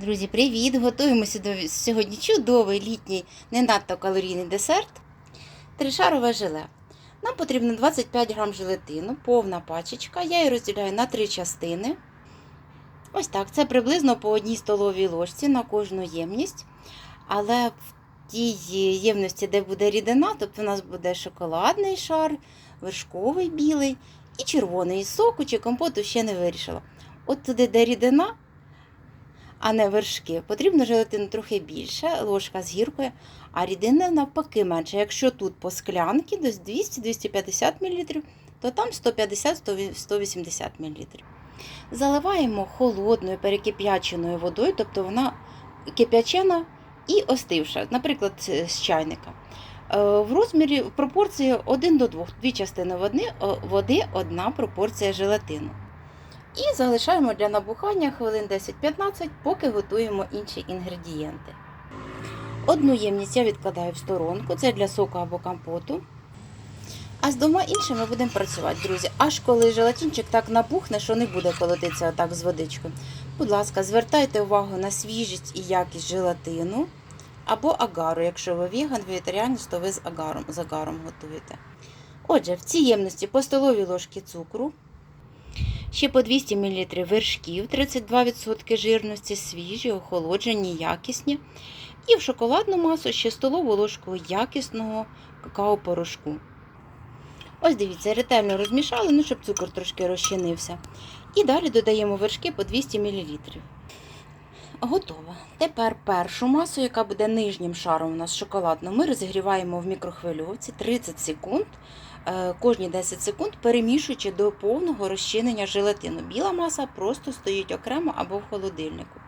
Друзі, привіт! Готуємося до сьогодні чудовий літній, не надто калорійний десерт. Тришарове желе. Нам потрібно 25 грам желатину, повна пачечка. Я її розділяю на три частини. Ось так, це приблизно по одній столовій ложці на кожну ємність. Але в тій ємності, де буде рідина, тобто у нас буде шоколадний шар, вершковий білий і червоний Із соку чи компоту ще не вирішила. От туди, де рідина, а не вершки, потрібно желатину трохи більше, ложка з гіркою, а рідини навпаки менше. Якщо тут по склянці десь 200-250 мл, то там 150-180 мл. Заливаємо холодною перекип'яченою водою, тобто вона кип'ячена і остивша, наприклад, з чайника. Е, В розмірі в пропорції 1 до 2, дві частини води, води одна пропорція желатину. І залишаємо для набухання хвилин 10-15, поки готуємо інші інгредієнти. Одну ємність я відкладаю в сторонку, це для соку або компоту. А з двома іншими будемо працювати, друзі. Аж коли желатинчик так набухне, що не буде колотитися отак з водичкою. Будь ласка, звертайте увагу на свіжість і якість желатину або агару. Якщо ви веган, вегетаріанець, то ви з агаром, з агаром готуєте. Отже, в цій ємності по столовій ложці цукру, ще по 200 мл вершків, 32% жирності, свіжі, охолоджені, якісні. І в шоколадну масу ще столову ложку якісного какао-порошку. Ось дивіться, ретельно розмішали, ну, щоб цукор трошки розчинився. І далі додаємо вершки по 200 мл. Готово. Тепер першу масу, яка буде нижнім шаром у нас шоколадну, ми розігріваємо в мікрохвильовці 30 секунд. Е, Кожні 10 секунд перемішуючи до повного розчинення желатину. Біла маса просто стоїть окремо або в холодильнику.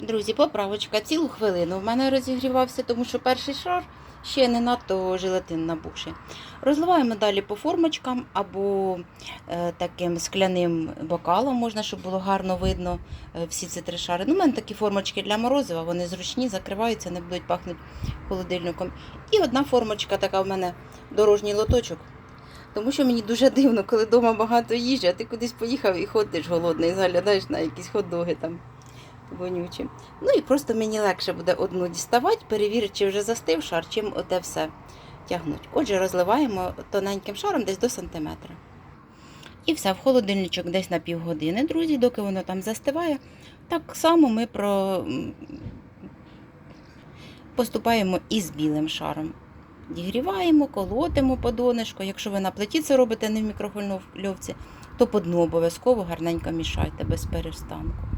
Друзі, поправочка цілу хвилину в мене розігрівався, тому що перший шар ще не надто желатин набухший. Розливаємо далі по формочкам або е, таким скляним бокалом, можна, щоб було гарно видно е, всі ці три шари. Ну, у мене такі формочки для морозива, вони зручні, закриваються, не будуть пахнути холодильником. І одна формочка така в мене дорожній лоточок. Тому що мені дуже дивно, коли вдома багато їжі, а ти кудись поїхав і ходиш голодний, заглядаєш на якісь хот-доги там вонючі. Ну і просто мені легше буде одну діставати, перевірити, чи вже застив шар, чим оте все тягнуть. Отже, розливаємо тоненьким шаром десь до сантиметра. І все, в холодильничок десь на півгодини, друзі, доки воно там застиває. Так само ми про... поступаємо і з білим шаром. Дігріваємо, колотимо по донышку. Якщо ви на плиті це робите не в мікрохвильовці, то по дну обов'язково гарненько мішайте без перестанку.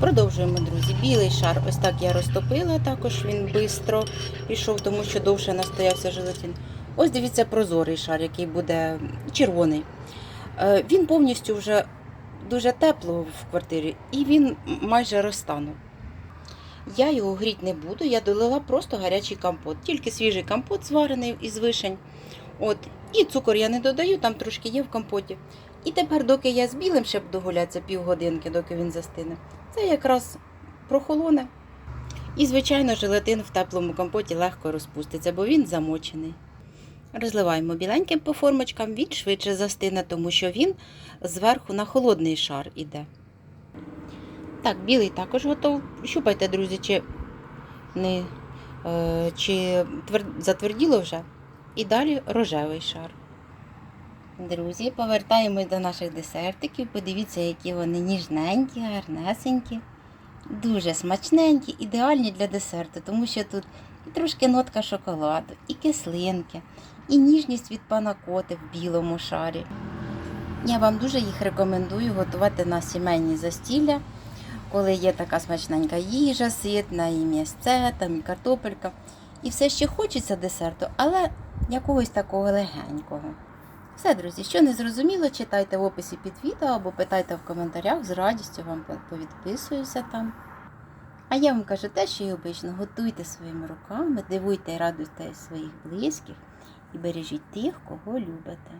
Продовжуємо, друзі. Білий шар, ось так я розтопила, також він швидко пішов, тому що довше настоявся желатин. Ось дивіться прозорий шар, який буде червоний. Е, Він повністю вже дуже тепло в квартирі і він майже розтанув. Я його гріти не буду, я долила просто гарячий компот. Тільки свіжий компот зварений із вишень. От. І цукор я не додаю, там трошки є в компоті. І тепер, доки я з білим ще буду півгодинки, доки він застине, це якраз прохолоне. І, звичайно, желатин в теплому компоті легко розпуститься, бо він замочений. Розливаємо біленьким по формочкам, він швидше застине, тому що він зверху на холодний шар іде. Так, білий також готов. Щупайте, друзі, чи, не, е, чи твер... затверділо вже. І далі рожевий шар. Друзі, повертаємось до наших десертиків. Подивіться, які вони ніжненькі, гарнесенькі, дуже смачненькі, ідеальні для десерту, тому що тут і трошки нотка шоколаду, і кислинки, і ніжність від панакоти в білому шарі. Я вам дуже їх рекомендую готувати на сімейні застілля, коли є така смачненька їжа, ситна, і м'ясце, там, і картопелька. І все ще хочеться десерту, але якогось такого легенького. Все, друзі, що не зрозуміло, читайте в описі під відео або питайте в коментарях, з радістю вам повідписуюся там. А я вам кажу те, що і обично, готуйте своїми руками, дивуйте і радуйте своїх близьких і бережіть тих, кого любите.